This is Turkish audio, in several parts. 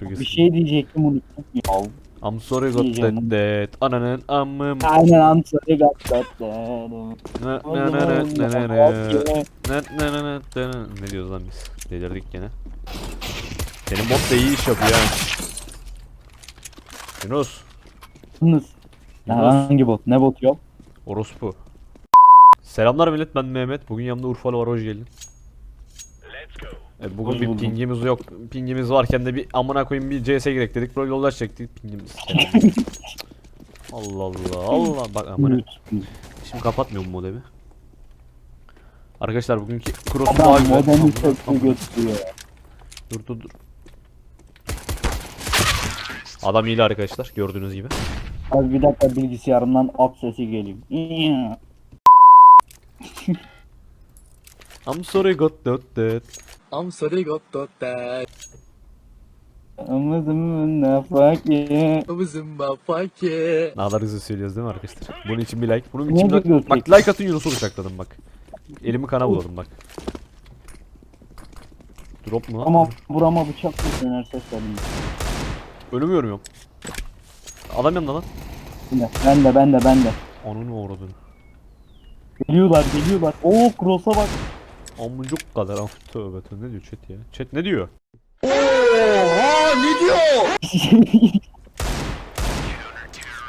Çok Bir eski. şey diyecektim unuttum. Ya. I'm sorry got Diyeceğim. that that. Ananın amım. Aynen amsarı gatlat. Ne ne ne ne ne ne ne. Ne ne ne ne ne ne. Ne diyoruz lan biz? Delirdik gene. Senin bot da iyi iş yapıyor ha. Yunus. Yunus. Ya Yunus. hangi bot? Ne bot yok? Orospu. Selamlar millet ben Mehmet. Bugün yanımda Urfalı var hoş geldin. Evet, bugün Hoş bir buldum. pingimiz yok. Pingimiz varken de bir amına koyayım bir CS girek dedik. Böyle yollar çektik pingimiz. Allah Allah Allah bak amına. Şimdi kapatmıyor mu modemi? Arkadaşlar bugünkü cross'u daha Adam modemi sesini götürüyor. Dur dur dur. Adam iyi arkadaşlar gördüğünüz gibi. Abi bir dakika bilgisayarımdan at sesi geliyor. I'm sorry got that. I'm sorry got that. Anladım ne fakir. I was in my pocket. Ne kadar hızlı söylüyoruz değil mi arkadaşlar? Bunun için bir like. Bunun için bir diyorsun? Bak like atın Yunus'u bıçakladım bak. Elimi kana buladım bak. Drop mu lan? Ama burama bıçak döner ses geldi. Ölümü görmüyorum. Adam yanında lan. Ben de ben de ben de. Onun mu uğradın? Geliyorlar geliyorlar. Oo cross'a bak. Amcuk kadar. Am tövbe tövbe ne diyor chat ya? Chat ne diyor?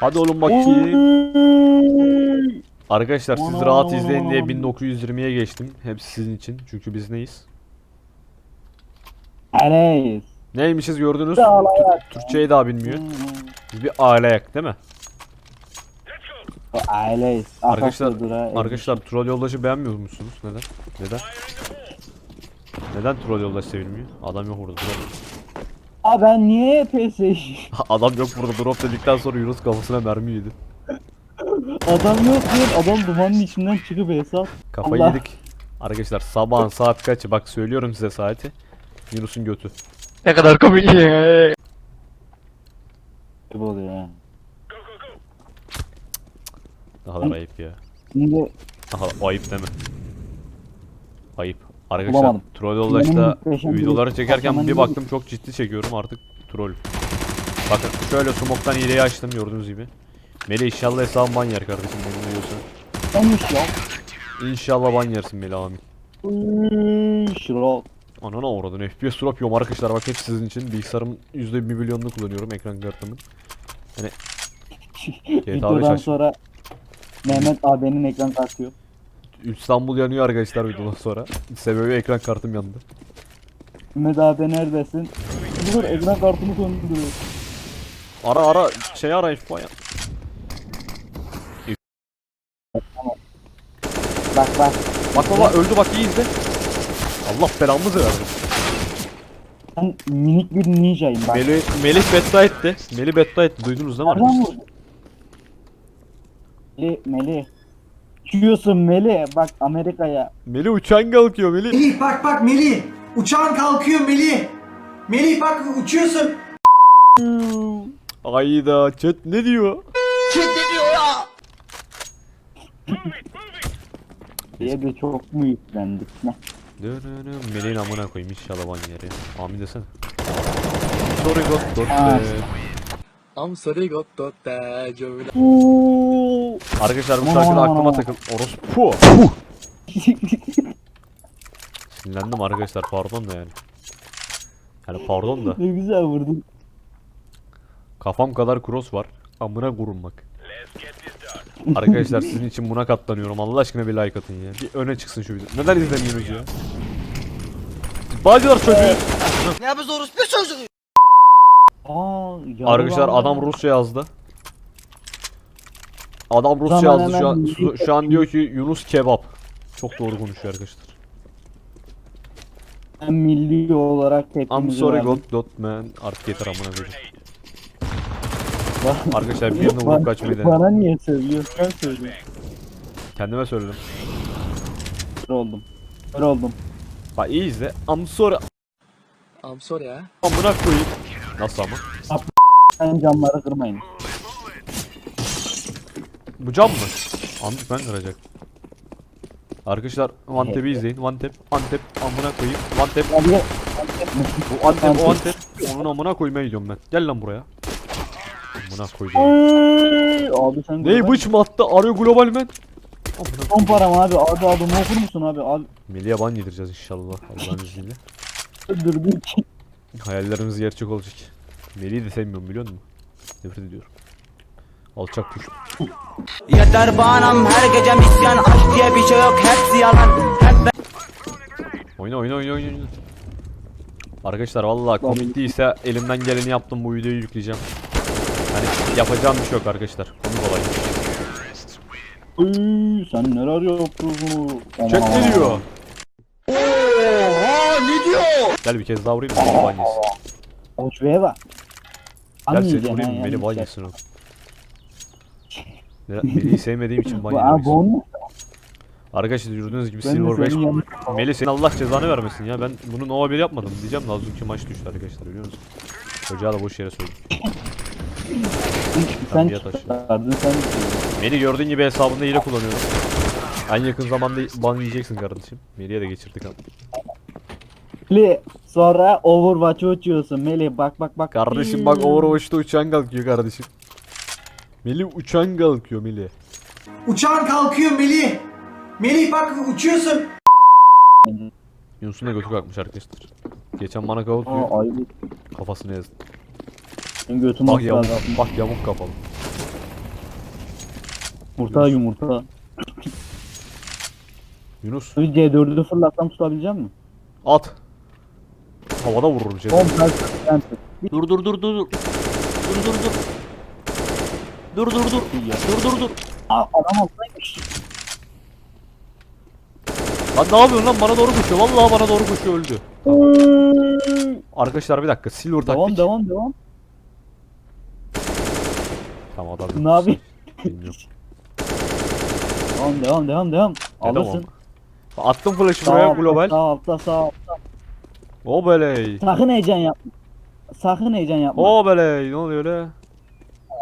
Hadi oğlum bakayım. Arkadaşlar siz rahat izleyin diye aman. 1920'ye geçtim. Hepsi sizin için. Çünkü biz neyiz? Areyiz. Neymişiz gördünüz. Alayak. Türkçeyi daha bilmiyor. Biz bir aileyak değil mi? Aileyiz. Arkadaşlar, arkadaşlar troll yoldaşı beğenmiyor musunuz? Neden? Neden? Neden troll yoldaşı sevilmiyor? Adam yok burada. Drop. Aa ben niye PS Adam yok burada. Drop dedikten sonra Yunus kafasına mermi yedi. Adam yok diyor. Adam dumanın içinden çıkıp hesap. Kafayı Allah. yedik. Arkadaşlar sabahın saat kaçı? Bak söylüyorum size saati. Yunus'un götü. Ne kadar komik ya. Gibi oluyor ya. Ne kadar ayıp ya. Şimdi Aha, ayıp deme. Ayıp. Arkadaşlar Bulamadım. troll yoldaşta videoları çekerken bir baktım çok ciddi çekiyorum artık troll. Bakın şöyle smoke'tan hileyi açtım gördüğünüz gibi. Melih inşallah hesabın ban yer kardeşim bunu diyorsun. olmuş ya. İnşallah ban yersin Melih amin. Iıı, Şıro. Anana uğradın FPS drop yiyorum arkadaşlar bak hep sizin için bilgisayarımın %1 milyonunu kullanıyorum ekran kartımın. GTA 5 Videodan aç. sonra Mehmet abinin ekran kalkıyor. İstanbul yanıyor arkadaşlar videodan sonra. Sebebi ekran kartım yandı. Mehmet abi neredesin? Dur ekran kartımı söndürüyor. Ara ara şey ara ifba ya. Bak bak. Bak baba öldü bak iyi izle. Allah belamızı versin. Ben minik bir ninjayım bak. Melih, Melih betta etti. Melih betta etti. Duydunuz değil mi Nereden arkadaşlar? Meli, Meli. Uçuyorsun Meli. Bak Amerika'ya. Melih uçan kalkıyor Melih. Melih bak bak Melih. Uçağın kalkıyor Melih. Melih bak uçuyorsun. Ayda chat ne diyor? diye de çok mu yüklendik ne? Dönönö, Melih'in amına koyayım inşallah ban yeri. Amin desene. Sorry got got Aa. I'm sorry got that. Arkadaşlar bu Aman, şarkı da aman, aklıma aman. takıl. Orospu. Sinirlendim arkadaşlar pardon da yani. Yani pardon da. ne güzel vurdun. Kafam kadar cross var. Amına kurun bak. Arkadaşlar sizin için buna katlanıyorum. Allah aşkına bir like atın ya. Bir öne çıksın şu video. Neden izlemiyorsunuz ya? Bağcılar çocuğu. Ne yapıyorsun orospu çocuğu? Aa, Arkadaşlar adam Rusça yazdı. Adam Rusça Zaman yazdı şu an. hemen Şu, şu an diyor ki Yunus kebap. Çok doğru konuşuyor arkadaşlar. Ben milli olarak I'm sorry verdim. God God man. Artık yeter amına koyayım. Arkadaşlar birini vurup kaçmayı denedim. Bana niye söylüyorsun? Sen söyle. Kendime söyledim. Kör oldum. Kör oldum. Bak iyi izle. I'm sorry. I'm sorry ha. Amına koyayım. Nasıl ama? Sen camları kırmayın. Bu cam mı? Anlık ben kıracak. Arkadaşlar One Tap'i izleyin. One Tap, One Tap, amına koyayım. One Tap. Hadi Bu antep o antep. Onun amına koymaya gidiyorum ben. Gel lan buraya. Amına. Ay, Abi sen Neyi bıç mı attı? Arıyor global men. Son param abi. Abi adımı okur musun abi? Abi Melih'e ban yedireceğiz inşallah Allah'ın izniyle. dur dur. Hayallerimiz gerçek olacak. Melih'i de sevmiyorum biliyor musun? Nefret ediyorum. Alçak kuş. Yeter bağnam her gece misyan Aşk diye bir şey yok hepsi yalan Hep Oyna oyna oyna oyna. oyna. Arkadaşlar vallahi komik değilse elimden geleni yaptım bu videoyu yükleyeceğim. Hani yapacağım bir şey yok arkadaşlar. Komik olay. Iy, sen neler yapıyorsun? Çek aman geliyor. aman. Gel bir kez daha vurayım mı? Beni ban yesin. Hoş be bak. Gel Anlayacağım vurayım beni ban yani. yesin o. Ne- Melih'i sevmediğim için ban Bu-. Abi onu Arkadaşlar gördüğünüz gibi ben de Silver 5 senin yanına Melih senin Allah cezanı vermesin ya. Ben bunu Nova 1 yapmadım diyeceğim önce maç düştü arkadaşlar biliyor musunuz? Çocuğa da boş yere söyledim. sen Tabiat çıkardın sen. Beni gördüğün gibi hesabında hile kullanıyorum. En yakın zamanda ban yiyeceksin kardeşim. Melih'e de geçirdik abi. Melih sonra Overwatch'ı uçuyorsun Melih bak bak bak. Kardeşim bak Overwatch'ta uçan kalkıyor kardeşim. Melih uçan kalkıyor Melih. Uçağın kalkıyor Melih. Melih bak uçuyorsun. Yunus'un da götü kalkmış arkadaşlar. Geçen bana kavut diyor. Aa ayıp. Kafasını ezdi. Benim götüm Bak atlar yamuk, zaten. bak yamuk kafalı. Yumurta yumurta. Yunus Bir C4'ü fırlatsam tutabilecek misin? at. Havada vurur ceza. Oğlum ben sen tut. Dur dur dur dur dur. Dur dur dur. Dur dur dur. Dur dur dur. Aa adam alsaymış. Lan ne yapıyorsun lan bana doğru koşuyor. Vallahi bana doğru koşuyor öldü. Arkadaşlar bir dakika. Silver Devam taktik. devam devam. Tamam adam. Ne yapayım? Bilmiyorum. Devam devam devam devam. Alırsın. o? Attım flash'ı buraya altta, global. Sağ altta sağ altta. O beley. Sakın heyecan yapma. Sakın heyecan yapma. O beley. Ne oluyor öyle?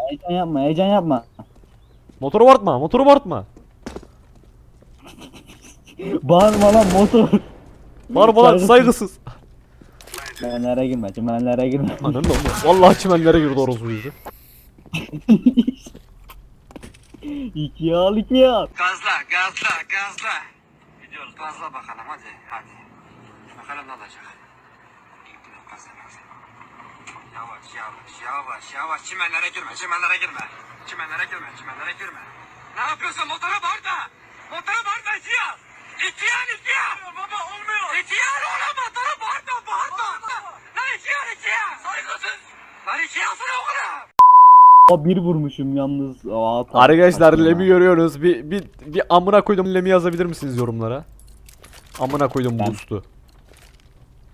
Heyecan yapma heyecan yapma. Motoru vartma. Motoru vartma. Bağırma lan motor. Bağırma lan Saygısız. Çimenlere girme çimenlere girme. Ananı da Vallahi çimenlere girdi orospu yüzü. ikiye al ikiye al. Gazla, gazla, gazla. Gidiyoruz. Gazla bakalım hadi, hadi. Bakalım ne olacak. Gidiyoruz gazla, gazla. Yavaş, yavaş, yavaş, yavaş. Çimenlere girme, çimenlere girme. Çimenlere girme, çimenlere girme. Ne yapıyorsun? Motora bağırma. Motora bağırma ihtiyar. İhtiyar, ihtiyar. Baba olmuyor. İhtiyar oğlum motora bağırma, bağırma. Lan ihtiyar, ihtiyar. Saygısız. Lan ihtiyasın oğlum. Aa, bir vurmuşum yalnız. Aa, tam- Arkadaşlar saçma Lem'i görüyoruz. Bir, bir, bir amına koydum Lem'i yazabilir misiniz yorumlara? Amına koydum Ben- boost'u.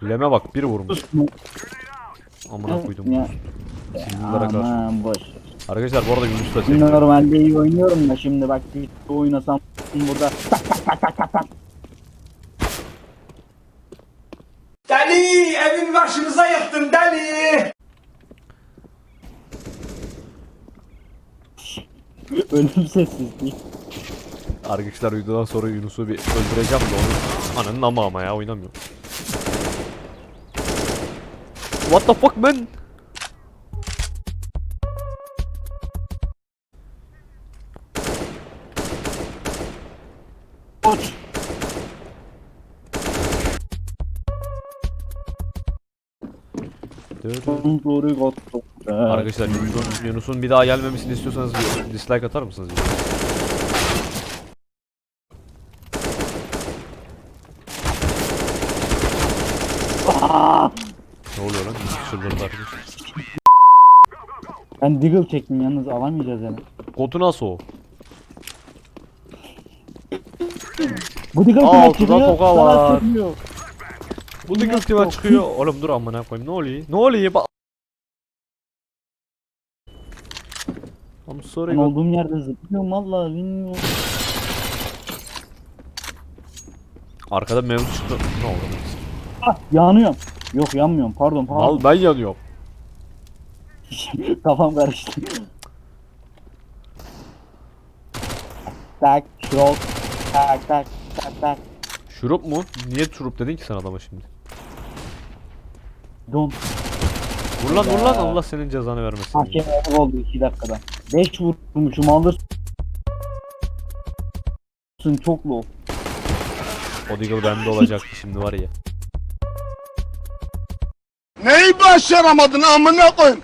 Lem'e bak bir vurmuş. Amına koydum karşı. Aman boş. Arkadaşlar bu arada Yunus da sevdi. Normalde iyi oynuyorum da şimdi bak bir oynasam burada Deli evin başımıza yıktın deli. ölüm sessizliği. Arkadaşlar videodan sonra Yunus'u bir öldüreceğim de onu. Ananın ama ama ya oynamıyor. What the fuck man? Doğru got. Arkadaşlar Yunus'un, Yunus'un bir daha gelmemesini istiyorsanız bir dislike atar mısınız? Aa! Ne oluyor lan? Yunus çıldırdı arkadaşlar. Ben Deagle çektim yalnız alamayacağız yani. Kotu nasıl o? Bu Deagle Aa, kime çıkıyor? Sana var. çıkmıyor. Bu da kime çıkıyor? Oğlum dur amına koyayım. Ne oluyor? Ne oluyor? Bak. I'm sorry. Ben God. olduğum yerde zıplıyorum valla bilmiyorum. Arkada mevzu çıktı. Ne oldu? Ah yanıyorum. Yok yanmıyorum pardon pardon. Mal ben yanıyorum. Kafam karıştı. tak şok. Tak tak tak tak. Şurup mu? Niye şurup dedin ki sen adama şimdi? Don. Vur lan vur lan Allah senin cezanı vermesin. Hakem oldu 2 dakikada. 5 vurmuşum alırsın çok low. O Deagle bende olacaktı şimdi var ya. Neyi başaramadın amına koyayım?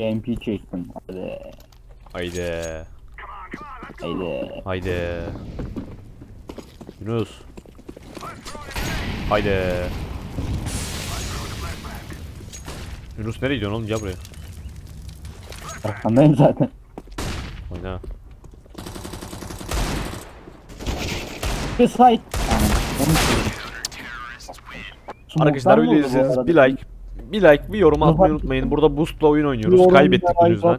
MP çektim. Hadi. Haydi. Haydi. Haydi. Yunus. Haydi. Yunus nereye gidiyorsun oğlum gel buraya. Arkandayım zaten. Oyna. Bir site. Arkadaşlar Smoke'lar mı video oldu bu izlediğiniz bir like, bir like, bir yorum atmayı unutmayın. Burada boostla oyun oynuyoruz. yorum, Kaybettik bu yüzden.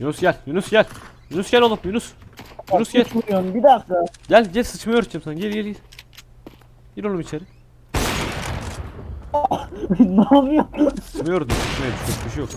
Yunus gel, Yunus gel. Yunus gel oğlum, Yunus. Yunus gel. Bir dakika. Gel gel sıçmayı öğreteceğim sana. Gel gel gel. Gir oğlum içeri. ne yapıyorsun? Sıçmaya düşecek bir şey yok.